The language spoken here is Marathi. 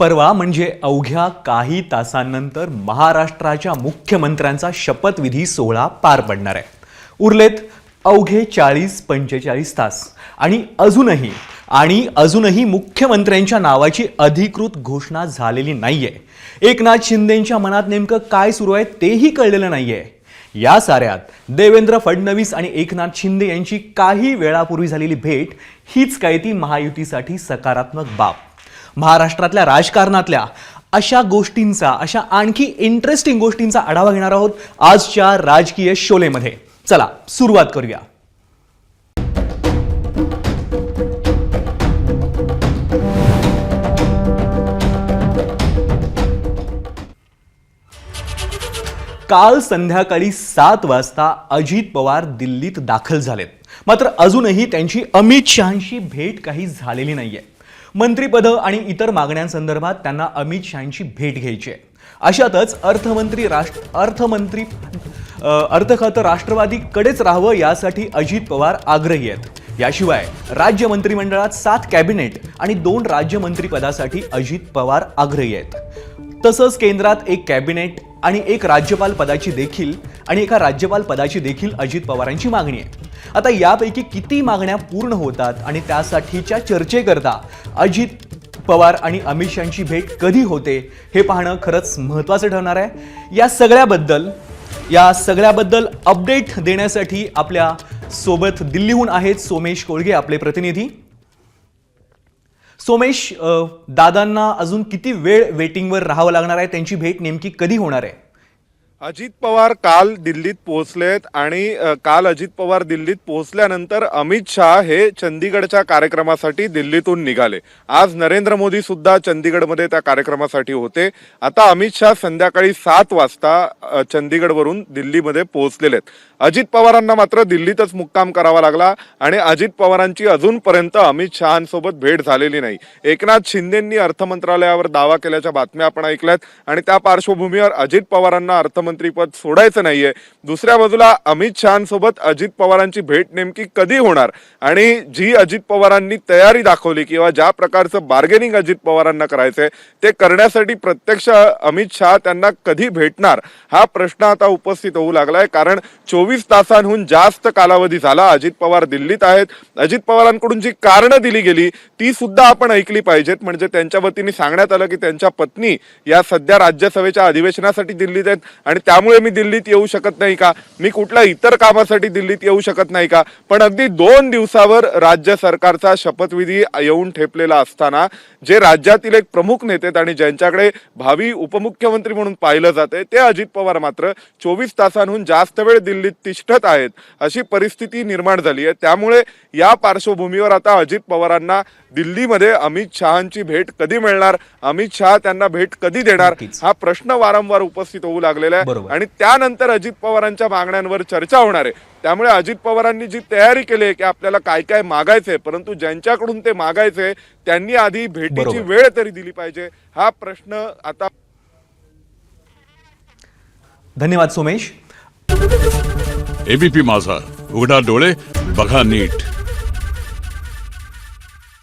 परवा म्हणजे अवघ्या काही तासांनंतर महाराष्ट्राच्या मुख्यमंत्र्यांचा शपथविधी सोहळा पार पडणार आहे. उरलेत अवघे चाळीस पंचेचाळीस तास. आणि अजूनही आणि अजूनही मुख्यमंत्र्यांच्या नावाची अधिकृत घोषणा झालेली नाही आहे एकनाथ शिंदेंच्या मनात नेमकं काय सुरू आहे तेही कळलेलं नाही आहे या साऱ्यात देवेंद्र फडणवीस आणि एकनाथ शिंदे यांची काही वेळापूर्वी झालेली भेट हीच काय ती महायुतीसाठी सकारात्मक बाब. महाराष्ट्रातल्या राजकारणातल्या अशा गोष्टींचा अशा आणखी इंटरेस्टिंग गोष्टींचा आढावा घेणार आहोत आजच्या राजकीय शोलेमध्ये. चला सुरुवात करूया. काल संध्याकाळी सात वाजता अजित पवार दिल्लीत दाखल झालेत. मात्र अजूनही त्यांची अमित शहांशी भेट काही झालेली नाहीये. मंत्रीपदं आणि इतर मागण्यांसंदर्भात त्यांना अमित शहांची भेट घ्यायची आहे. अशातच अर्थमंत्री राष्ट्र अर्थमंत्री अर्थ खातं राष्ट्रवादीकडेच राहावं यासाठी अजित पवार आग्रही आहेत. याशिवाय राज्य मंत्रिमंडळात सात कॅबिनेट आणि दोन राज्यमंत्रीपदासाठी अजित पवार आग्रही आहेत. तसंच केंद्रात एक कॅबिनेट आणि एक राज्यपाल पदाची देखील आणि एका राज्यपाल पदाची देखील अजित पवारांची मागणी आहे. आता यापैकी किती मागण्या पूर्ण होतात आणि त्यासाठीच्या चर्चेकरता अजित पवार आणि अमित शहाची भेट कधी होते हे पाहणं खरंच महत्त्वाचं ठरणार आहे. या सगळ्याबद्दल या सगळ्याबद्दल अपडेट देण्यासाठी आपल्यासोबत दिल्लीहून आहेत सोमेश कोळगे आपले प्रतिनिधी. सोमेश दादांना अजून किती वेळ वेटिंगवर राहावं लागणार आहे? त्यांची भेट नेमकी कधी होणार आहे? अजित पवार काल दिल्लीत पोहोचलेत आणि काल अजित पवार दिल्लीत पोहोचल्यानंतर अमित शहा हे चंदीगडच्या कार्यक्रमासाठी दिल्लीतून निघाले. आज नरेंद्र मोदी सुद्धा चंदीगडमध्ये त्या कार्यक्रमासाठी होते. आता अमित शहा संध्याकाळी सात वाजता चंदीगडवरून दिल्लीमध्ये पोहोचलेले आहेत अजित पवारांना मात्र दिल्लीतच मुक्काम करावा लागला आणि अजित पवारांची अजूनपर्यंत अमित शहांसोबत भेट झालेली नाही. एकनाथ शिंदेंनी अर्थ मंत्रालयावर दावा केल्याच्या बातम्या आपण ऐकल्यात आणि त्या पार्श्वभूमीवर अजित पवारांना अर्थ अर्थमंत्रीपद सोडायचं नाहीये. दुसऱ्या बाजूला अमित शहांसोबत अजित पवारांची भेट नेमकी कधी होणार? आणि जी अजित पवारांनी तयारी दाखवली किंवा ज्या प्रकारचं बार्गेनिंग अजित पवारांना करायचंय ते करण्यासाठी प्रत्यक्ष अमित शहा त्यांना कधी भेटणार? हा प्रश्न आता उपस्थित होऊ लागलाय. कारण चोवीस तासांहून जास्त कालावधी झाला अजित पवार दिल्लीत आहेत. अजित पवारांकडून जी कारणं दिली गेली ती सुद्धा आपण ऐकली पाहिजेत. म्हणजे त्यांच्या वतीने सांगण्यात आलं की त्यांच्या पत्नी या सध्या राज्यसभेच्या अधिवेशनासाठी दिल्लीत आहेत आणि त्यामुळे मी दिल्लीत येऊ शकत नाही का? मी कुठल्या इतर कामासाठी दिल्लीत येऊ शकत नाही का? पण अगदी दोन दिवसावर राज्य सरकारचा शपथविधी येऊन ठेपलेला असताना जे राज्यातील एक प्रमुख नेते आहेत आणि ज्यांच्याकडे भावी उपमुख्यमंत्री म्हणून पाहिलं जाते ते अजित पवार मात्र चोवीस तासांहून जास्त वेळ दिल्लीत तिष्ठत आहेत अशी परिस्थिती निर्माण झाली आहे. त्यामुळे या पार्श्वभूमीवर आता अजित पवारांना दिल्लीमध्ये अमित शहांची भेट कधी मिळणार? अमित शहा त्यांना भेट कधी देणार. हा प्रश्न वारंवार उपस्थित होऊ लागलेला आहे. बरोबर. आणि त्यानंतर अजित पवारांच्या मागण्यांवर चर्चा होणार आहे. त्यामुळे अजित पवारांनी जी तयारी केली आहे की आपल्याला काय काय मागायचंय परंतु ज्यांच्याकडून ते मागायचंय त्यांनी आधी भेटीची. वेळ तरी दिली पाहिजे. हा प्रश्न आता धन्यवाद सोमेश. एबीपी माझा. उघडा डोळे बघा नीट.